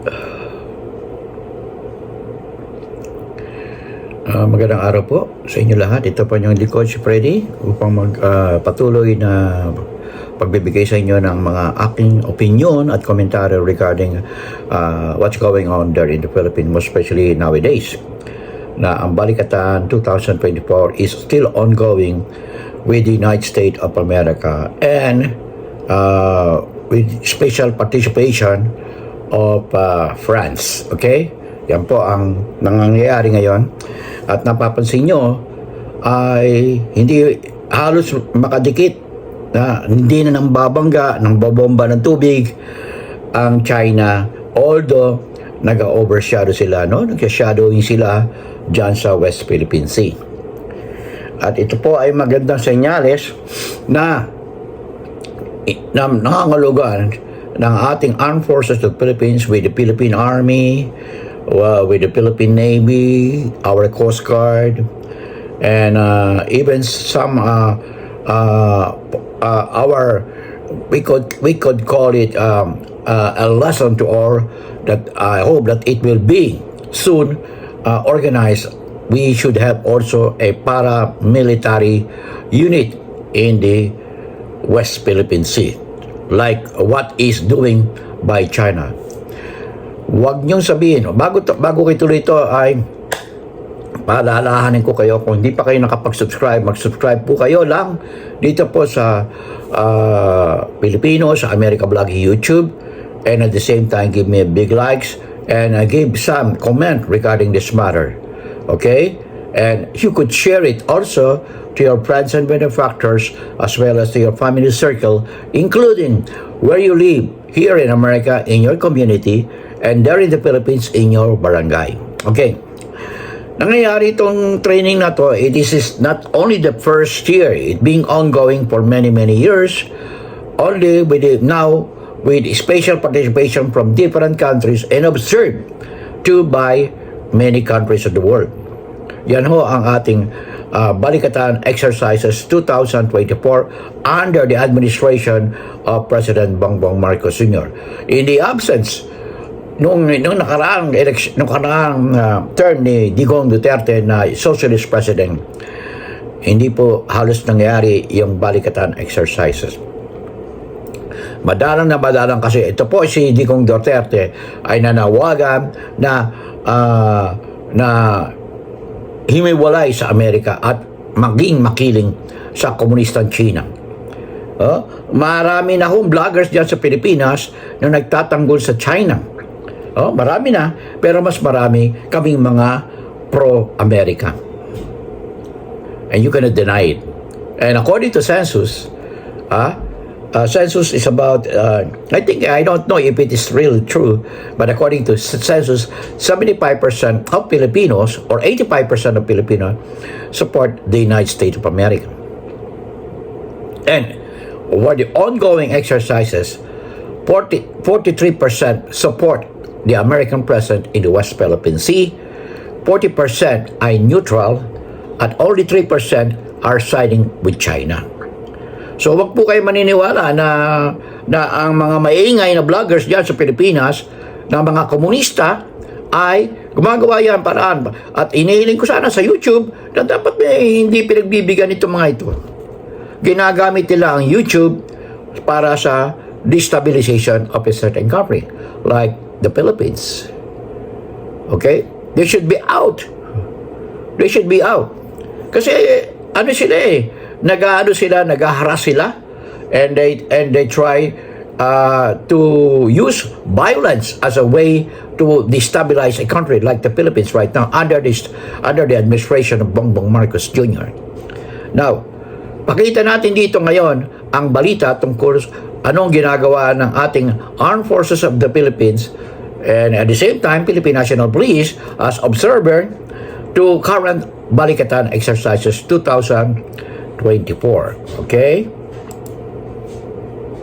Ah, magandang araw po sa inyo lahat. Ito po yung likod si Freddy upang magpatuloy na pagbibigay sa inyo ng mga aking opinion at komentaryo regarding ah, what's going on there in the Philippines, most especially nowadays. Na ang Balikatan 2024 is still ongoing with the United States of America and uh, with special participation of uh, France. Okay? Yan po ang nangyayari ngayon. At napapansin nyo ay hindi halos makadikit na hindi na nang babangga, nang babomba ng tubig ang China. Although nag-overshadow sila, no? Nag-shadowing sila dyan sa West Philippine Sea. At ito po ay magandang senyales na na nangangulugan ng ating armed forces of the Philippines with the Philippine Army, uh, with the Philippine Navy, our Coast Guard, and uh, even some uh, uh, uh, our we could we could call it um, uh, a lesson to all that I hope that it will be soon uh, organized. We should have also a paramilitary unit in the West Philippine Sea, like what is doing by China. Huwag niyong sabihin, bago, bago kayo tuloy ito ay paalalahanin ko kayo kung hindi pa kayo nakapag-subscribe, mag-subscribe po kayo lang dito po sa uh, Filipino, sa America Vlog YouTube and at the same time give me a big likes and uh, give some comment regarding this matter. Okay? And you could share it also to your friends and benefactors as well as to your family circle, including where you live here in America, in your community, and there in the Philippines, in your barangay. Okay. Nangyayari itong training na to, it is not only the first year, it being ongoing for many, many years, only with the, now with special participation from different countries and observed to by many countries of the world. Yan ho ang ating uh, Balikatan Exercises 2024 under the administration of President Bongbong Marcos Sr. In the absence nung nung nakaraang election nung nakaraang uh, term ni Digong Duterte na socialist president hindi po halos nangyari yung balikatan exercises madalang na madalang kasi ito po si Digong Duterte ay nanawagan na uh, na himiwalay sa Amerika at maging makiling sa komunistang China. Oh, marami na hong vloggers diyan sa Pilipinas na nagtatanggol sa China. Oh, marami na, pero mas marami kaming mga pro-America. And you cannot deny it. And according to census, ah, uh, census is about, uh, I think, I don't know if it is really true, but according to census, 75% of Filipinos or 85% of Filipinos support the United States of America. And for the ongoing exercises, 40, 43% support the American presence in the West Philippine Sea, 40% are neutral, and only 3% are siding with China. So wag po kayo maniniwala na na ang mga maingay na vloggers diyan sa Pilipinas na mga komunista ay gumagawa yan paraan at inihiling ko sana sa YouTube na dapat may hindi pinagbibigyan itong mga ito. Ginagamit nila ang YouTube para sa destabilization of a certain country like the Philippines. Okay? They should be out. They should be out. Kasi ano sila eh, nag-ano sila, nag-harass sila and they and they try uh, to use violence as a way to destabilize a country like the Philippines right now under this under the administration of Bongbong Marcos Jr. Now, pakita natin dito ngayon ang balita tungkol anong ginagawa ng ating Armed Forces of the Philippines and at the same time Philippine National Police as observer to current Balikatan exercises 2024. Okay?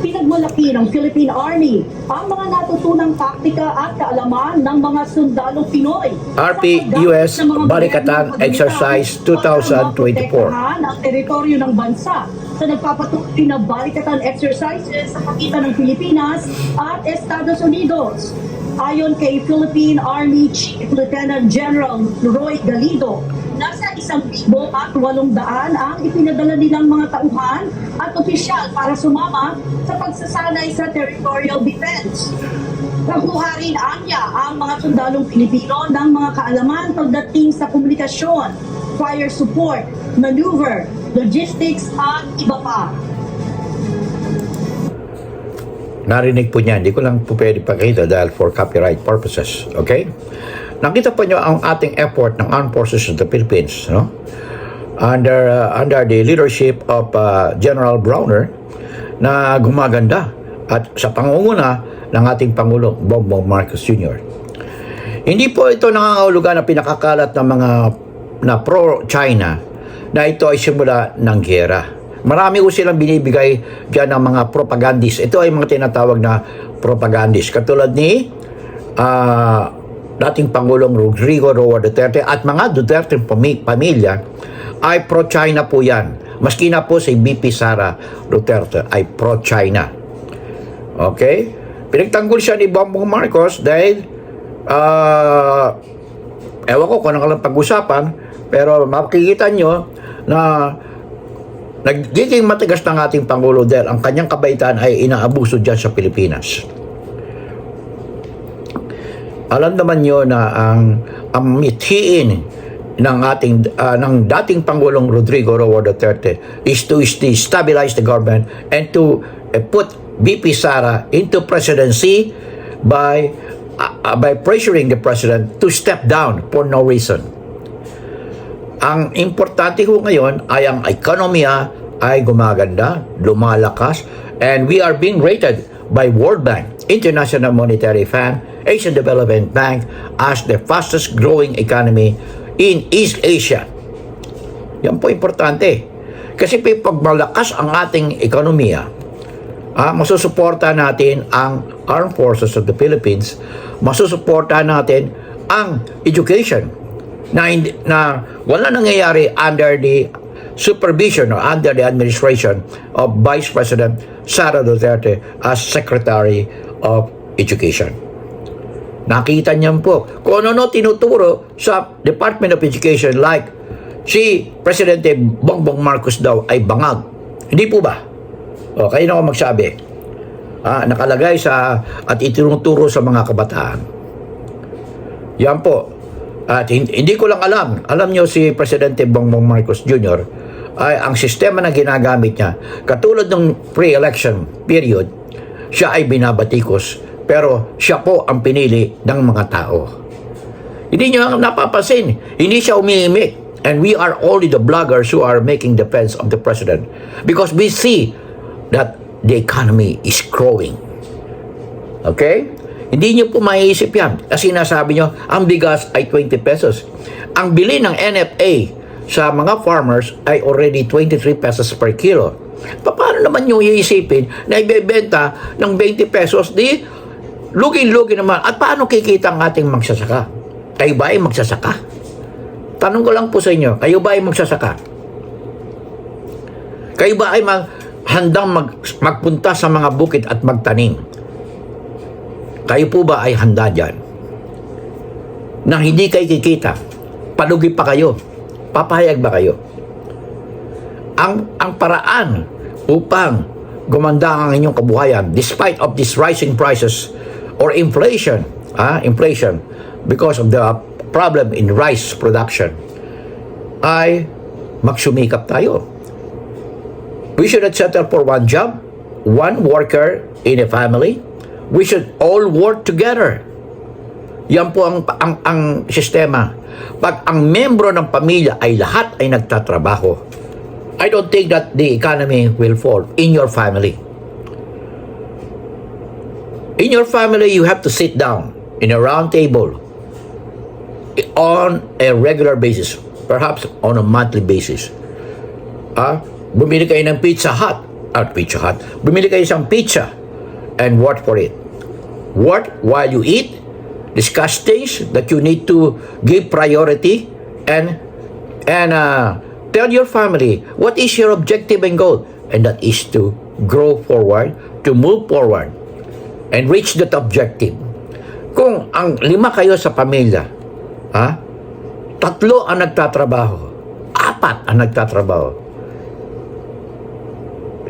Pinagmalaki ng Philippine Army ang mga natutunang taktika at kaalaman ng mga sundalong Pinoy. RPUS na Exercise habilidad 2024. para maprotektahan ang teritoryo ng bansa sa nagpapatuloy na balikatan exercises sa pagitan ng Pilipinas at Estados Unidos. Ayon kay Philippine Army Chief Lieutenant General Roy Galido, isang libo walong daan ang ipinadala nilang mga tauhan at opisyal para sumama sa pagsasanay sa territorial defense. Nakuha rin anya ang mga sundalong Pilipino ng mga kaalaman pagdating sa komunikasyon, fire support, maneuver, logistics at iba pa. Narinig po niya, hindi ko lang po pwede pakita dahil for copyright purposes. Okay? Nakita po niyo ang ating effort ng Armed Forces of the Philippines, no? Under uh, under the leadership of uh, General Browner na gumaganda at sa pangunguna ng ating Pangulo Bongbong Marcos Jr. Hindi po ito nangangahulugan na pinakakalat ng mga na pro-China na ito ay simula ng gera. Marami ko silang binibigay dyan ng mga propagandist. Ito ay mga tinatawag na propagandist. Katulad ni ah, dating Pangulong Rodrigo Roa Duterte at mga Duterte pami- pamilya ay pro-China po yan. Maski na po si BP Sara Duterte ay pro-China. Okay? Pinagtanggol siya ni Bongbong Marcos dahil ah ewan ko kung ano pag-usapan pero makikita nyo na nagiging matigas ng ating Pangulo dahil ang kanyang kabaitan ay inaabuso dyan sa Pilipinas. Alam naman nyo na ang, ang mithiin ng ating ah, ng dating Pangulong Rodrigo Roa Duterte is to stabilize the government and to eh, put BP Sara into presidency by ah, by pressuring the president to step down for no reason. Ang importante ho ngayon ay ang ekonomiya ay gumaganda, lumalakas, and we are being rated by World Bank, International Monetary Fund, Asian Development Bank as the fastest growing economy in East Asia. Yan po importante. Kasi pag malakas ang ating ekonomiya, ah, masusuporta natin ang Armed Forces of the Philippines, masusuporta natin ang education na, na wala nangyayari under the supervision or under the administration of Vice President Sara Duterte as Secretary of Education. Nakita niyan po kung ano tinuturo sa Department of Education like si Presidente Bongbong Marcos daw ay bangag. Hindi po ba? O, kayo na ako magsabi. Ah, nakalagay sa at itinuturo sa mga kabataan. Yan po. At hin- hindi ko lang alam. Alam nyo si Presidente Bongbong Marcos Jr. ay ang sistema na ginagamit niya. Katulad ng pre-election period, siya ay binabatikos pero siya po ang pinili ng mga tao. Hindi nyo napapansin. Hindi siya umiimik. And we are only the bloggers who are making defense of the president because we see that the economy is growing. Okay? Hindi nyo po maiisip yan. Kasi nasabi nyo, ang bigas ay 20 pesos. Ang bili ng NFA sa mga farmers ay already 23 pesos per kilo. Pa- Paano naman nyo iisipin na ibebenta ng 20 pesos di lugi-lugi naman. At paano kikita ang ating magsasaka? Kayo ba ay magsasaka? Tanong ko lang po sa inyo, kayo ba ay magsasaka? Kayo ba ay mag, handang mag, magpunta sa mga bukid at magtanim? Kayo po ba ay handa dyan? Nang hindi kayo kikita, palugi pa kayo. Papayag ba kayo? Ang, ang paraan upang gumanda ang inyong kabuhayan despite of these rising prices or inflation, ah, inflation, because of the problem in rice production, ay magsumikap tayo. We should not settle for one job, one worker in a family. We should all work together. Yan po ang, ang, ang sistema. Pag ang membro ng pamilya ay lahat ay nagtatrabaho, I don't think that the economy will fall in your family. In your family, you have to sit down in a round table on a regular basis, perhaps on a monthly basis. Ah, bumili kayo ng Pizza Hut, at Pizza Hut, bumili kayo isang pizza and what for it. What while you eat, discuss things that you need to give priority and and uh, tell your family what is your objective and goal. and that is to grow forward, to move forward, and reach that objective. Kung ang lima kayo sa pamilya, ha? Tatlo ang nagtatrabaho, apat ang nagtatrabaho.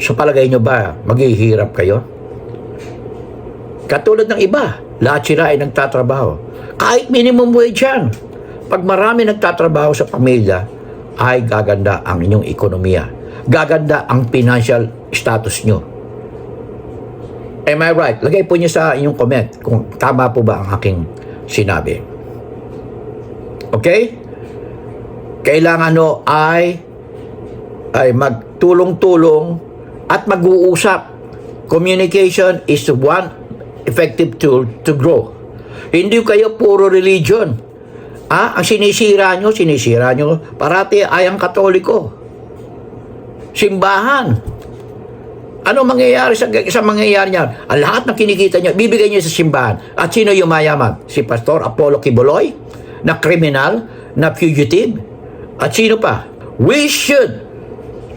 Sa palagay nyo ba, maghihirap kayo? Katulad ng iba, lahat sila ay nagtatrabaho. Kahit minimum wage yan. Pag marami nagtatrabaho sa pamilya, ay gaganda ang inyong ekonomiya. Gaganda ang financial status nyo. Am I right? Lagay po niyo sa inyong comment kung tama po ba ang aking sinabi. Okay? Kailangan no ay ay magtulong-tulong at mag-uusap. Communication is one effective tool to grow. Hindi kayo puro religion. Ah, ang sinisira nyo, sinisira nyo, parati ay ang katoliko. Simbahan. Ano mangyayari sa, sa mangyayari niyan? Ang lahat ng kinikita niyo, bibigay niyo sa simbahan. At sino yung mayaman? Si Pastor Apollo Kibuloy? Na criminal? Na fugitive? At sino pa? We should,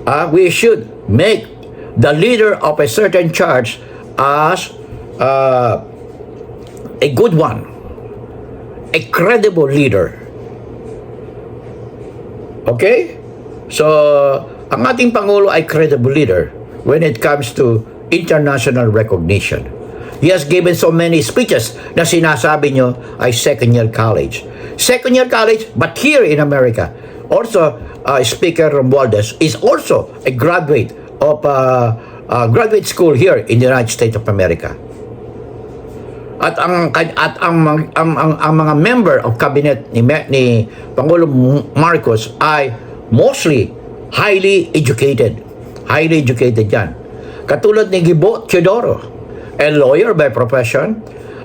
ah, we should make the leader of a certain church as uh, a good one, a credible leader. Okay? So, ang ating Pangulo ay credible leader when it comes to international recognition. He has given so many speeches na sinasabi nyo ay second year college. Second year college, but here in America, also uh, Speaker Romualdez is also a graduate of uh, uh, graduate school here in the United States of America. At ang at ang ang, ang, ang, mga member of cabinet ni ni Pangulong Marcos ay mostly highly educated. Highly educated yan. Katulad ni Gibo Teodoro, a lawyer by profession,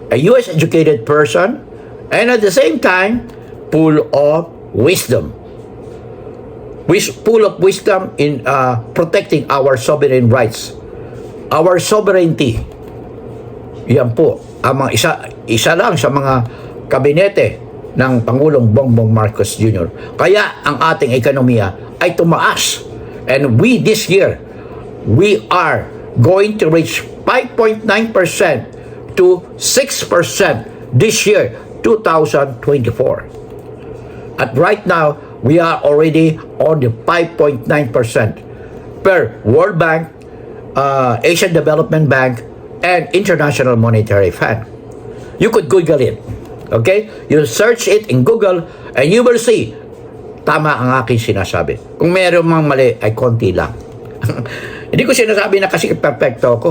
a US educated person, and at the same time, full of wisdom. Wis- full of wisdom in uh, protecting our sovereign rights, our sovereignty. Yan po, ang isa, isa lang sa mga kabinete ng Pangulong Bongbong Marcos Jr. Kaya ang ating ekonomiya ay tumaas. And we this year, we are going to reach 5.9% to 6% this year, 2024. At right now, we are already on the 5.9% per World Bank, uh, Asian Development Bank, and International Monetary Fund. You could Google it. Okay? You search it in Google and you will see tama ang aking sinasabi. Kung meron mang mali, ay konti lang. Hindi ko sinasabi na kasi perfecto ako.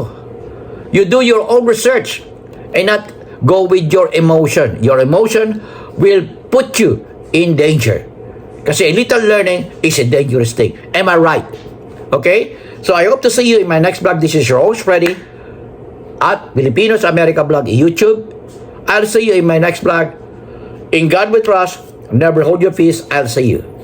You do your own research and not go with your emotion. Your emotion will put you in danger. Kasi a little learning is a dangerous thing. Am I right? Okay? So I hope to see you in my next vlog. This is your host, Freddy, at Filipinos America Vlog YouTube. I'll see you in my next vlog. In God we trust. Never hold your peace. I'll see you.